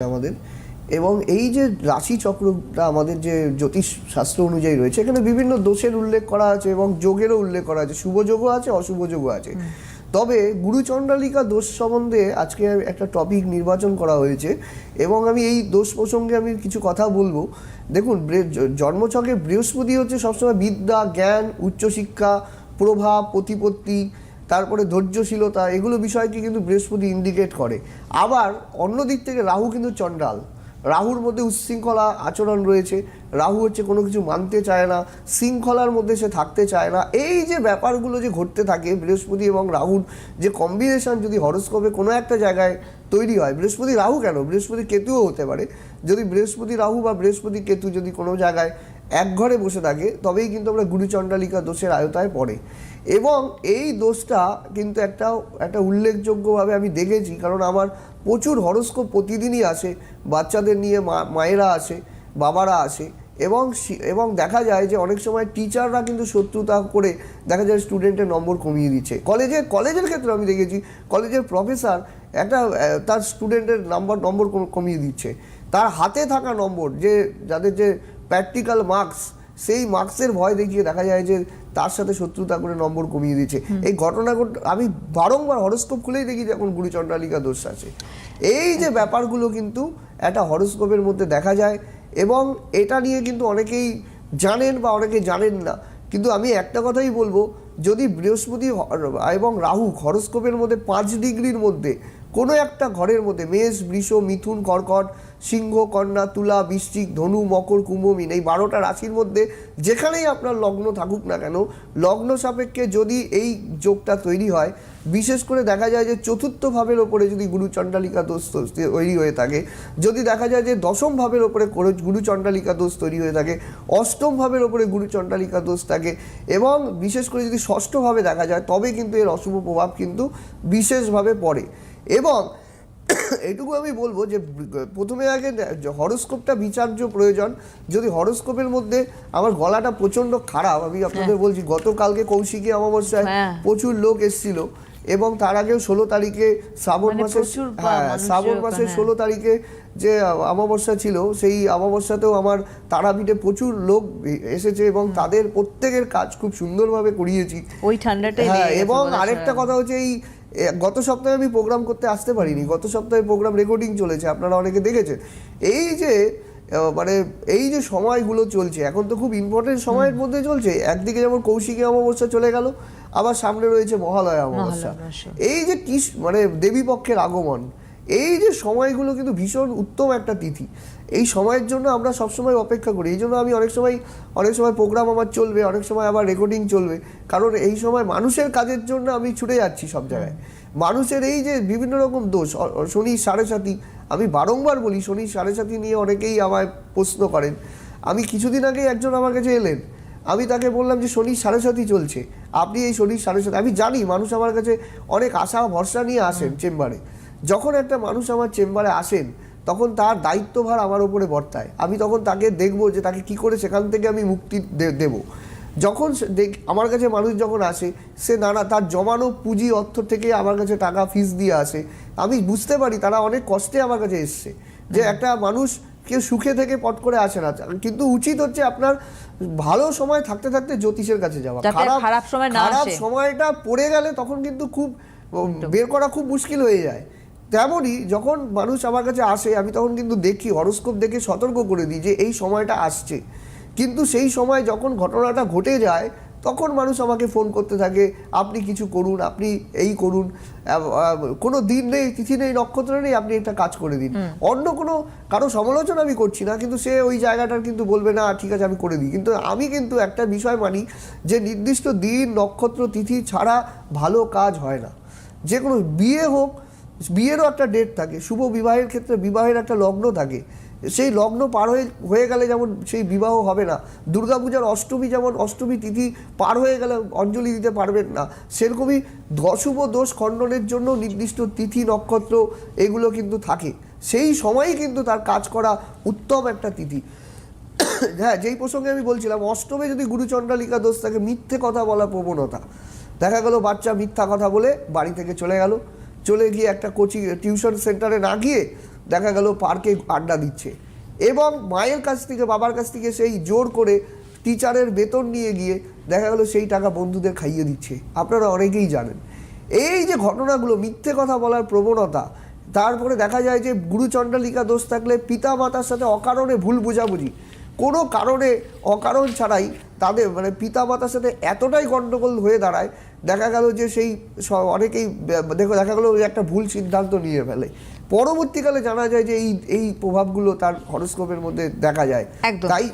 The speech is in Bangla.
আমাদের। এবং এই যে রাশি চক্রটা আমাদের যে জ্যোতিষ শাস্ত্র অনুযায়ী রয়েছে এখানে বিভিন্ন দোষের উল্লেখ করা আছে এবং যোগেরও উল্লেখ করা আছে। শুভ যোগও আছে অশুভ যোগও আছে। তবে গুরুচণ্ডালিকা দোষ সম্বন্ধে আজকে একটা টপিক নির্বাচন করা হয়েছে এবং আমি এই দোষ প্রসঙ্গে আমি কিছু কথা বলব। দেখুন জন্মছকে বৃহস্পতি হচ্ছে সবসময় বিদ্যা জ্ঞান উচ্চশিক্ষা প্রভাব প্রতিপত্তি তারপরে ধৈর্যশীলতা, এগুলো বিষয়কে কিন্তু বৃহস্পতি ইন্ডিকেট করে। আবার অন্য দিক থেকে রাহু কিন্তু চণ্ডাল। রাহুর মধ্যে উচ্ছৃঙ্খলা আচরণ রয়েছে। রাহু হচ্ছে কোনো কিছু মানতে চায় না, শৃঙ্খলার মধ্যে সে থাকতে চায় না। এই যে ব্যাপারগুলো যে ঘটতে থাকে বৃহস্পতি এবং রাহুর, যে কম্বিনেশন যদি হরস্কোপে কোনো একটা জায়গায় তৈরি হয়, বৃহস্পতি রাহু কেন? বৃহস্পতি কেতুও হতে পারে। যদি বৃহস্পতি রাহু বা বৃহস্পতি কেতু যদি কোনো জায়গায় এক ঘরে বসে থাকে, তবেই কিন্তু আমরা গুরুচণ্ডালিকা দোষের আয়তায় পড়ে। এবং এই দোষটা কিন্তু একটা একটা উল্লেখযোগ্যভাবে আমি দেখেছি, কারণ আমার প্রচুর হরস্কোপ প্রতিদিনই আসে, বাচ্চাদের নিয়ে মা, মায়েরা আসে, বাবারা আসে, এবং এবং দেখা যায় যে অনেক সময় টিচাররা কিন্তু শত্রুতা করে দেখা যায় স্টুডেন্টের নম্বর কমিয়ে দিচ্ছে। কলেজে কলেজের ক্ষেত্রে আমি দেখেছি, কলেজের প্রফেসর একটা তার স্টুডেন্টের নাম্বার, নম্বর কমিয়ে দিচ্ছে। তার হাতে থাকা নম্বর, যে, যাদের যে প্র্যাকটিক্যাল মার্কস সেই মার্কসের ভয় দেখিয়ে দেখা যায় যে তার সাথে শত্রুতা করে নম্বর কমিয়ে দিচ্ছে এই ঘটনা ঘট- আমি বারংবার হরস্কোপ খুলেই দেখি যে এখন গুরুচণ্ডালিকা দোষ আছে। এই যে ব্যাপারগুলো কিন্তু একটা হরস্কোপের মধ্যে দেখা যায় এবং এটা নিয়ে কিন্তু অনেকেই জানেন বা অনেকে জানেন না। কিন্তু আমি একটা কথাই বলব যদি বৃহস্পতি এবং রাহু হরস্কোপের মধ্যে পাঁচ ডিগ্রির মধ্যে কোনো একটা ঘরের মধ্যে মেষ বৃষ মিথুন কর্কট সিংহ, কন্যা, তুলা, বৃশ্চিক, ধনু, মকর, কুম্ভ, মিন, এই বারোটা রাশির মধ্যে যেখানেই আপনার লগ্ন থাকুক না কেন, লগ্ন সাপেক্ষে যদি এই যোগটা তৈরি হয়, বিশেষ করে দেখা যায় যে চতুর্থ ভাবের ওপরে যদি গুরুচণ্ডালিকা দোষ তৈরি হয়ে থাকে, যদি দেখা যায় যে দশম ভাবের ওপরে গুরুচণ্ডালিকা দোষ তৈরি হয়ে থাকে, অষ্টম ভাবের ওপরে গুরুচণ্ডালিকা দোষ থাকে, এবং বিশেষ করে যদি ষষ্ঠভাবে দেখা যায়, তবে কিন্তু এর অশুভ প্রভাব কিন্তু বিশেষভাবে পড়ে, এবং এটুকু আমি বলব যে প্রথমে আগে হরস্কোপটা বিচার্য প্রয়োজন। যদি হরস্কোপের মধ্যে আমার গলাটা প্রচণ্ড খারাপ আমি আপনাদের বলছি গতকালকে কৌশিকী অমাবস্যায় হ্যাঁ। প্রচুর লোক এসেছিল এবং তার আগেও ষোলো তারিখে শ্রাবণ মানে মাসের হ্যাঁ শ্রাবণ মাসের হ্যাঁ। ষোলো তারিখে যে অমাবস্যা ছিল সেই অমাবস্যাতেও আমার তারাপীঠে প্রচুর লোক এসেছে এবং তাদের প্রত্যেকের কাজ খুব সুন্দরভাবে করিয়েছি। ওই ঠান্ডাটাই হ্যাঁ এবং আরেকটা কথা হচ্ছে এই গত সপ্তাহে আমি প্রোগ্রাম করতে আসতে পারিনি। গত সপ্তাহে প্রোগ্রাম রেকর্ডিং চলেছে আপনারা অনেকে দেখেছেন। এই যে মানে এই যে সময়গুলো চলছে এখন তো খুব ইম্পর্টেন্ট সময়ের মধ্যে চলছে। একদিকে যেমন কৌশিকী অমাবস্যা চলে গেল আবার সামনে রয়েছে মহালয়া অমাবস্যা। এই যে কি মানে দেবী পক্ষের আগমন এই যে সময়গুলো কিন্তু ভীষণ উত্তম একটা তিথি। এই সময়ের জন্য আমরা সবসময় অপেক্ষা করি। এই জন্য আমি অনেক সময় অনেক সময় প্রোগ্রাম আমার চলবে, অনেক সময় আবার রেকর্ডিং চলবে। কারণ এই সময় মানুষের কাজের জন্য আমি ছুটে যাচ্ছি সব জায়গায়। মানুষের এই যে বিভিন্ন রকম দোষ শনি সাড়ে সাথী আমি বারংবার বলি শনি সাড়ে সাথী নিয়ে অনেকেই আমায় প্রশ্ন করেন। আমি কিছুদিন আগে একজন আমার কাছে এলেন। আমি তাকে বললাম যে, শনি সাড়ে সাথী চলছে। আপনি এই শনির সাড়ে সাথে আমি জানি মানুষ আমার কাছে অনেক আশা, ভরসা নিয়ে আসেন চেম্বারে। যখন একটা মানুষ আমার চেম্বারে আসেন তখন তার দায়িত্বভার আমার উপরে বর্তায়। আমি তখন তাকে দেখব যে তাকে কি করে সেখান থেকে আমি মুক্তি দেব। যখন দেখ- আমার কাছে মানুষ যখন আসে সে নানা তার জমানো পুঁজি অর্থ থেকে আমার কাছে টাকা ফিস দিয়ে আসে। আমি বুঝতে পারি তারা অনেক কষ্টে আমার কাছে এসছে যে একটা মানুষ কেউ সুখে থেকে পট করে আসে না। কিন্তু উচিত হচ্ছে আপনার ভালো সময় থাকতে থাকতে জ্যোতিষের কাছে যাওয়া। খারাপ সময় খারাপ সময়টা পড়ে গেলে তখন কিন্তু খুব বের করা খুব মুশকিল হয়ে যায়। তেমনই যখন মানুষ আমার কাছে আসে আমি তখন কিন্তু দেখি হরস্কোপ দেখে সতর্ক করে দিই যে এই সময়টা আসছে। কিন্তু সেই সময় যখন ঘটনাটা ঘটে যায় তখন মানুষ আমাকে ফোন করতে থাকে আপনি কিছু করুন আপনি এই করুন কোনো দিন নেই তিথি নেই নক্ষত্র নেই আপনি একটা কাজ করে দিন। অন্য কোনো কারও সমালোচনা আমি করছি না কিন্তু সে ওই জায়গাটার কিন্তু বলবে না ঠিক আছে আমি করে দিই। কিন্তু আমি কিন্তু একটা বিষয় মানি যে নির্দিষ্ট দিন নক্ষত্র তিথি ছাড়া ভালো কাজ হয় না। যে কোনো বিয়ে হোক বিয়েরও একটা ডেট থাকে, শুভ বিবাহের ক্ষেত্রে বিবাহের একটা লগ্ন থাকে। সেই লগ্ন পার হয়ে হয়ে গেলে যেমন সেই বিবাহ হবে না। দুর্গাপূজার অষ্টমী যেমন অষ্টমী তিথি পার হয়ে গেলে অঞ্জলি দিতে পারবেন না। সেরকমই অশুভ দোষ খণ্ডনের জন্য নির্দিষ্ট তিথি, নক্ষত্র এগুলো কিন্তু থাকে। সেই সময়ই কিন্তু তার কাজ করা উত্তম একটা তিথি। হ্যাঁ যেই প্রসঙ্গে আমি বলছিলাম, অষ্টমে যদি গুরুচণ্ডালিকা দোষ থাকে, মিথ্যে কথা বলা প্রবণতা। দেখা গেল বাচ্চা মিথ্যা কথা বলে বাড়ি থেকে চলে গেল। চলে গিয়ে একটা কোচিং, টিউশন সেন্টারে না গিয়ে দেখা গেল পার্কে আড্ডা দিচ্ছে। এবং মায়ের কাছ থেকে, বাবার কাছ থেকে সেই জোর করে টিচারের বেতন নিয়ে গিয়ে দেখা গেল সেই টাকা বন্ধুদের খাইয়ে দিচ্ছে। আপনারা অনেকেই জানেন। এই যে ঘটনাগুলো, মিথ্যে কথা বলার প্রবণতা, তারপরে দেখা যায় যে গুরুচণ্ডালিকা দোষ থাকলে পিতা মাতার সাথে অকারণে ভুল বোঝাবুঝি। কোনো কারণে অকারণ ছাড়াই তাদের মানে পিতা মাতার সাথে এতটাই গণ্ডগোল হয়ে দাঁড়ায় দেখা গেল যে সেই অনেকেই দেখো দেখা গেলো একটা ভুল সিদ্ধান্ত নিয়ে ফেলে। পরবর্তীকালে জানা যায় যে এই এই প্রভাবগুলো তার হরস্কোপের মধ্যে দেখা যায়। তাই